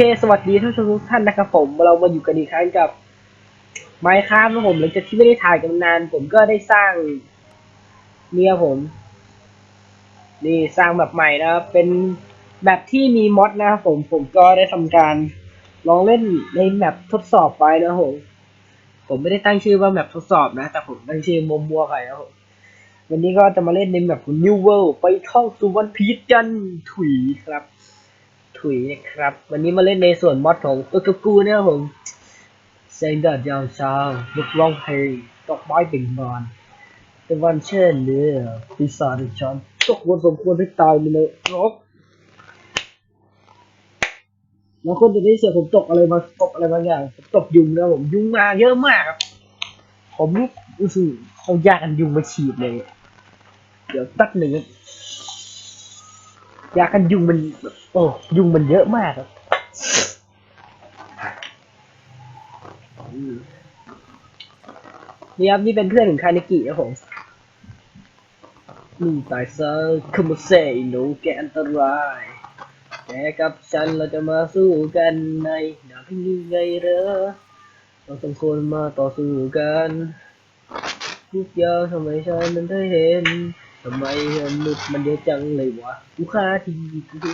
เคสวัสดีท่านทุกท่านนะครับผมเรามาอยู่กันอีกครั้งกับไมค์ครับนะผมหลังจากที่ไม่ได้ถ่ายกันนาน ผมก็ได้สร้างเนี่ยผม นี่สร้างแบบใหม่นะครับเป็นแบบที่มีมอดนะครับผมผมก็ได้ทำการลองเล่นในแมปทดสอบไปนะผมผมไม่ได้ตั้งชื่อว่าแมปทดสอบนะ แต่ผมตั้งชื่อมัวมัวไปนะครับผมวันนี้ก็จะมาเล่นในแมปของ New World ไปท่องสู่วันพีชกันถุยครับ ถุยนะครับ วันนี้มาเล่นในส่วนมอดของตัวกกูเนี่ยครับผมแสงแดดยามเช้าลูกร้องเพลงดอกไม้เบ่งบานเป็นวันเช่นเนี้ปีศาจในฉันตกวนสมควรที่ตายในนรกแล้วคนจะได้เสียผมตกอะไรมาตกอะไรบางอย่างตกยุงนะผมยุงมาเยอะมากครับผมรู้สึกเขายากันยุงมาฉีดเลย เดี๋ยวตัดหนึ่ง ยากันยุงมันโอ้ยุงมันเยอะมากครับนี่ครับนี่เป็นเพื่อนของคานิกิครับผมนี่ตายซะคุมเซหนูแกอันตรายแกกับฉันเราจะมาสู้กันในดาบที่ยิ่งเหรอเราสองคนมาต่อสู้กันทุกอย่างทำไมฉันมันได้เห็น ทำไมมนุษย์มันเยอะจังเลยวะกูฆ่าทีกูดิ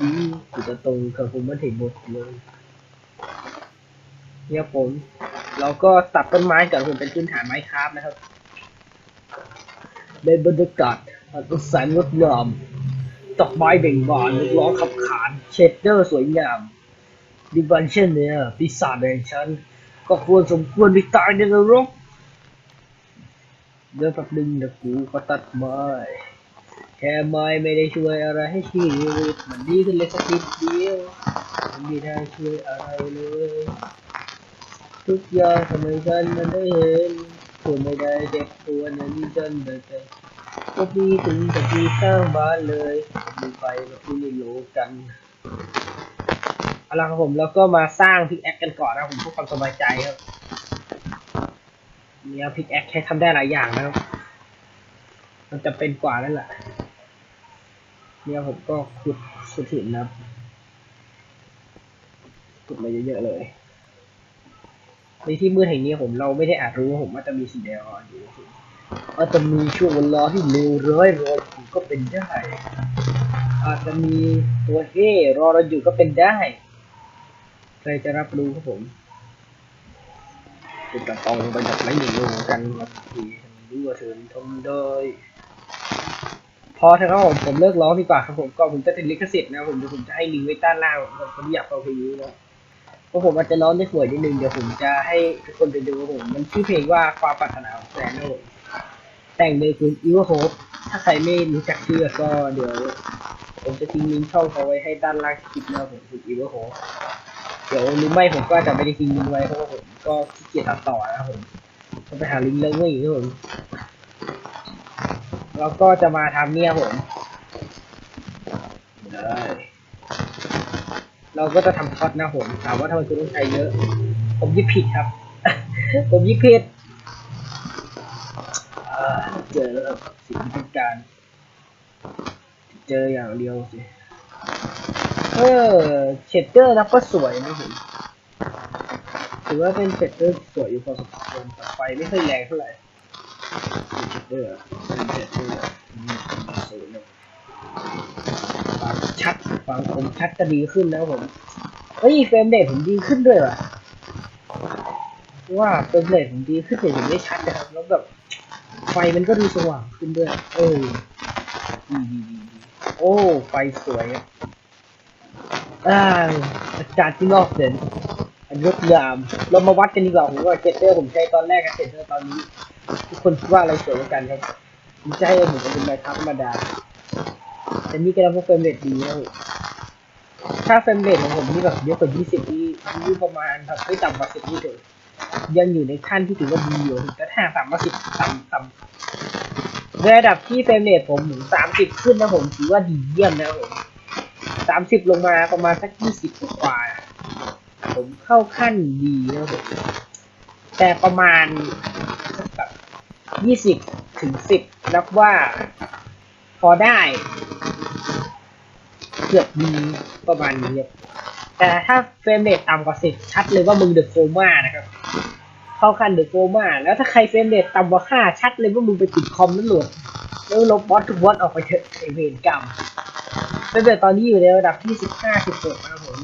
อืมกูจะตรงกับผมมันเห็นหมดเลยเนี่ยผม เราก็ตัดต้นไม้กับผมเป็นพื้นฐานไม้คราฟนะครับในบรรยากาศอันแสนงดงามดอกไม้เบ่งบานลูกล้อขับขาน เชดเดอร์สวยงามดิบันเช่นเนี่ยปีศาจแห่งฉัน ก็ควรสมควรไปตายในนรก เดี๋ยวแป๊บนึงเดี๋ยวกูก็ตัดไม้แค่ไม้ไม่ได้ช่วยอะไรให้ชีวิตมันดีขึ้นเลยสักนิดเดียวมันไม่ได้ช่วยอะไรเลย ทุกอย่างทำไมฉันมันได้เห็นคุณไม่ได้เจ็บปวดอย่างนี้ฉันได้แต่ก็ดีถึงจะดีข้างบ้านเลยมีไฟแบบที่ไม่รู้กันเอาละครับผมแล้วก็มาสร้างพิกแอคกันก่อนนะผมเพื่อความสบายใจครับ เนี่ยพิกแอคใช้ทำได้หลายอย่างนะครับ มันจะเป็นกว่านั่นแหละเนี่ยผมก็ขุดขุดหินนะครับขุดมาเยอะๆเลยในที่มืดแห่งนี้ผมเราไม่ได้อาจรู้ว่าผมว่าจะมีสีแดงอ่อนอยู่อาจจะมีช่วงเวลาที่เลวร้ายรอผมก็เป็นได้ อาจจะมีตัวเฮ่รอเราอยู่ก็เป็นได้ ใครจะรับรู้ครับผม คุณจะต้องไปดับไม่หนีลงกันมาทีดูว่าเธอทำได้พอเถอะครับผมผมเลิกร้องดีกว่าครับผมก็ผมจะติดลิขสิทธิ์นะผมเดี๋ยวผมจะให้ลิงไว้ใต้ล่างผมคนที่อยากฟังเพลงนี้นะเพราะผมอาจจะร้องได้สวยนิดนึงเดี๋ยวผมจะให้ทุกคนไปดูผมมันชื่อเพลงว่าความปรารถนาของแสนนะผมแต่งโดยคุณอีวโฮปถ้าใครไม่รู้จักชื่อก็เดี๋ยว ผมจะทิ้งลิงก์ช่องเขาไว้ให้ด้านล่างคลิปนะครับผมคุณอีวโฮป ดี๋ยวหรือไม่ผมก็จะไม่ได้ทิ้งลิงไว้เพราะว่าผมก็ขี้เกียจตัดต่อนะครับผมต้องไปหาลิงก์เรื่องนี้ครับผมเราก็จะมาทำเนี่ยผมได้เราก็จะทำท็อตนะผมถามว่าทำไมคุณต้องใช้เยอะ ผมยิบผิดครับ ผมยิบผิดเจอแล้วสิ่งที่ต้องการ เจออย่างเดียวสิ เออเชดเดอร์นับก็สวยนะผมถือว่าเป็นเชดเดอร์สวยอยู่พอสมควรแต่ไฟไม่ค่อยแรงเท่าไหร่เชดเดอร์เป็นเชดเดอร์สวยเลยฟังชัดฟังคมชัดจะดีขึ้นนะผมเฮ้ยเฟรมเรทผมดีขึ้นด้วยว่ะว่าเฟรมเรทผมดีขึ้นแต่เห็นไม่ชัดนะครับแล้วแบบไฟมันก็ดูสว่างขึ้นด้วย เออดีดีดีดีโอ้ ไฟสวย อ่าอาจารย์ที่นอกเด่นอันงดงาม เรามาวัดกันดีกว่าผมว่าเจตเตอร์ผมใช้ตอนแรกกับเจตเตอร์ตอนนี้ ทุกคนคิดว่าอะไรสวยกว่ากันครับผมจะให้ผมเป็นไมค์ครับธรรมดา แต่นี่ก็ยังพวกเฟรมเรทดีนะถ้าเฟรมเรทของผมนี่แบบเยอะกว่า 20นี่นี่ประมาณแบบไม่ต่ำกว่า10นี่เถอะยังอยู่ในขั้นที่ถือว่าดีอยู่แต่ถ้าต่ำกว่า10ต่ำต่ำระดับที่เฟรมเรทผมถึง30 ขึ้นนะผมถือว่าดีเยี่ยมนะครับผม สามสิบลงมาประมาณสักยี่สิบกว่า ผมเข้าขั้นดีนะผมแต่ประมาณแบบยี่สิบถึงสิบนับว่า พอได้ เกือบดีประมาณนี้ครับแต่ถ้าเฟรมเรทต่ำกว่าสิบชัดเลยว่ามึงเดอะโคม่านะครับ เข้าขั้นเดอะโคม่าแล้วถ้าใครเฟรมเรทต่ำกว่าห้าชัดเลยว่ามึงไปติดคอมนั่นหลวดแล้วลบบอสทุกบอสออกไปเถอะไอเวรกรรม เฟรมเรทตอนนี้อยู่ในระดับที่สิบห้าสิบหกนะครับผม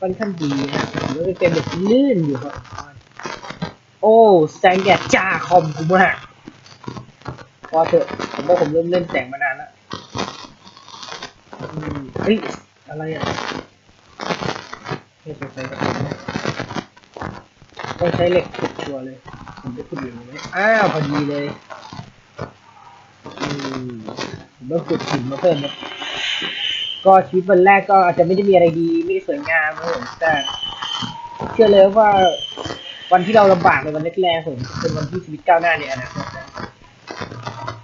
ค่อนข้างดีนะถือว่าเป็นเฟรมเรทที่ลื่นอยู่ครับ โอ้แสงแดดจ้าคอมกูมากพอเถอะผมว่าผมเริ่มเล่นแสงมานานแล้วอืมเฮ้ยอะไรอะไม่ใช่ไฟกระพริบต้องใช้เหล็กขุดชัวเลย ผมจะขุดเหล็กไหมอ้าวพอดีเลย อืมผมต้องขุดหินมาเพิ่มนะ ก็ชีวิตวันแรกก็อาจจะไม่ได้มีอะไรดี ไม่ได้สวยงามนะผมแต่ เชื่อเลยว่าวันที่เราลำบากในวันแรกๆผมเป็นวันที่ชีวิตก้าวหน้าในอนาคตนะ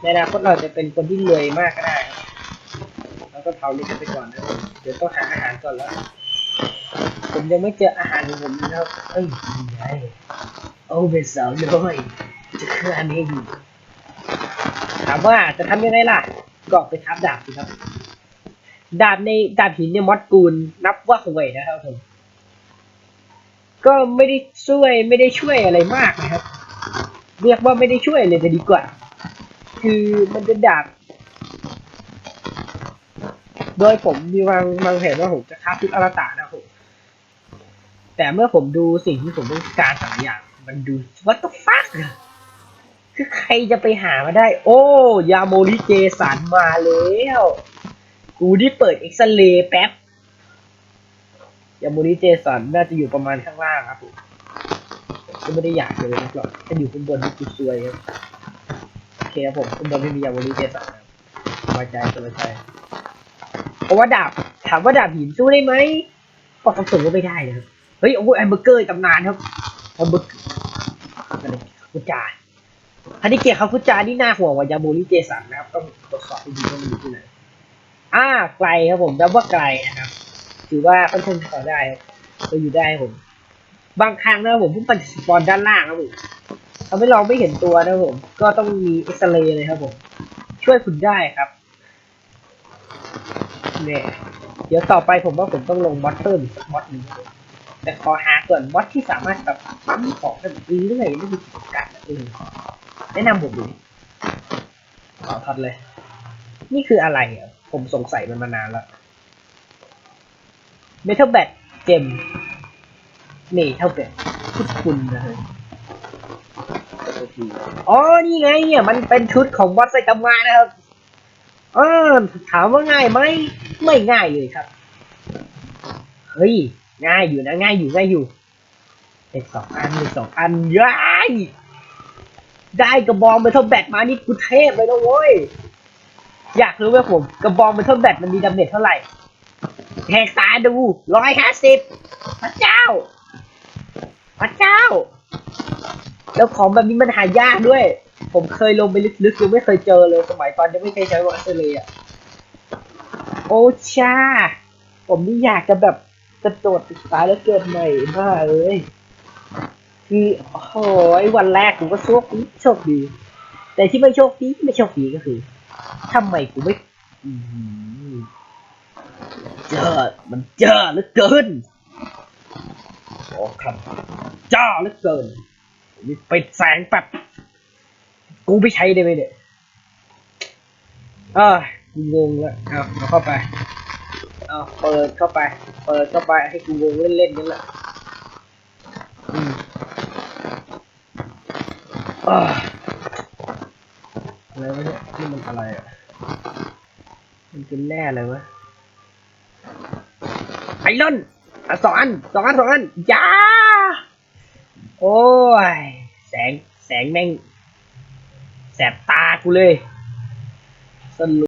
ในอนาคตเราจะเป็นคนที่รวยมากก็ได้ครับแล้วก็เผาเล็กกันไปก่อนนะเดี๋ยวต้องหาอาหารก่อนแล้วผมยังไม่เจออาหารของผมนะครับเอ้ยนี่ไงโอ้เป็นสาวน้อยจะเคืออันนี้อยู่ถามว่าจะทำยังไงล่ะก็ไปทับดาบสิครับ ดาบในดาบหินในมอดกูลนับว่าห่วยนะครับผม ก็ไม่ได้ช่วยไม่ได้ช่วยอะไรมากนะครับ เรียกว่าไม่ได้ช่วยเลยจะดีกว่า คือมันจะดาบ โดยผมมีวางวางแผนว่าผมจะค้าทุกอวตานะผม แต่เมื่อผมดูสิ่งที่ผมต้องการแต่ละอย่าง มันดู what the fuck อะคือใครจะไปหามาได้ โอ้ ยาโมริเจสันมาแล้ว กูที่เปิดเอ็กซเรย์แป๊บยามูริเจสันน่าจะอยู่ประมาณข้างล่างครับผมก็ไม่ได้อยากเลยนะหรอกถ้าอยู่ข้างบนนี่กูซวยครับโอเคครับผมข้างบนไม่มียามูริเจสันสบายใจสบายใจเพราะว่าดาบถามว่าดาบหินสู้ได้ไหมก็คำส่งก็ไม่ได้นะครับเฮ้ยโอ้ยแอมเบอร์เกอร์ตำนานครับแอมเบอร์เกอร์อะไรคุจาฮันนี่เกียร์ครับคุจานี่น่าห่วงกว่ายามูริเจสันนะครับต้องตรวจสอบดีๆว่ามันอยู่ที่ไหน อ่าไกลครับผมนับว่าไกลนะครับ ถือว่าค่อนข้างต่อได้ครับเราอยู่ได้ผม บางครั้งนะผมเพิ่งปันสปอนด้านล่างครับผมทำให้เราไม่เห็นตัวนะผม ก็ต้องมีเอ็กซเรย์เลยครับผม ช่วยคุณได้ครับเนี่ยเดี๋ยวต่อไปผมว่าผมต้องลงมอดเพิ่มอีกสักมอดหนึ่งแต่ขอหาก่อนมอดที่สามารถแบบปั๊มของได้แบบเรื่อยๆไม่มีจำกัดเออแนะนำผมดูขอทัดเลย นี่คืออะไรอะ ผมสงสัยมันมานานแล้วเมทัลแบตเจมเมทัลแบตชุดคุณนะฮะอ๋อ นี่ไงเนี่ย มันเป็นชุดของบอสไซตามะนะครับ เออ ถามว่าง่ายไหม ไม่ง่ายเลยครับ เฮ้ย ง่ายอยู่นะ ง่ายอยู่ ง่ายอยู่เด็กสองอันเด็กสองอันย้ายได้กระบองเมทัลแบตมานี่กูเทพเลยนะเว้ย อยากรู้ไหมผมกระบองเทัลแบตมันมีดาเมจเท่าไหร่แหกตาดูร้อยห้าสิบพระเจ้า พระเจ้า แล้วของแบบนี้มันหายากด้วย ผมเคยลงไปลึกๆยังไม่เคยเจอเลยสมัยตอนยังไม่เคยใช้วอสเลยอะโอ้ชา ผมนี่อยากจะแบบกระโดดติดตาแล้วเกิดใหม่บ้าเอ้ยคือโอ้โหวันแรกผมก็โชคดีโชคดี แต่ที่ไม่โชคดีไม่โชคดีก็คือ ทำไมกูไม่เจ้ามันเจ้าเหลือเกินโอ้ครับจ้าเหลือเกินมีปิดแสงแบบกูไม่ใช้ได้ไหมเนี่ยเออกูงงล้วเอาเอาเข้าไปเอาเปิดเข้าไป เปิดเข้าไปให้กูงงเล่นๆนี่แหละอืมอ่าอะไรวะเนี่ยนี่มัน อะไรอะ มันเป็นแร่อะไรวะไอรอนอะสองอันสองอันสองอันจ้าโอ้ย แสง แสงแม่ง แสบตากูเลยสรุ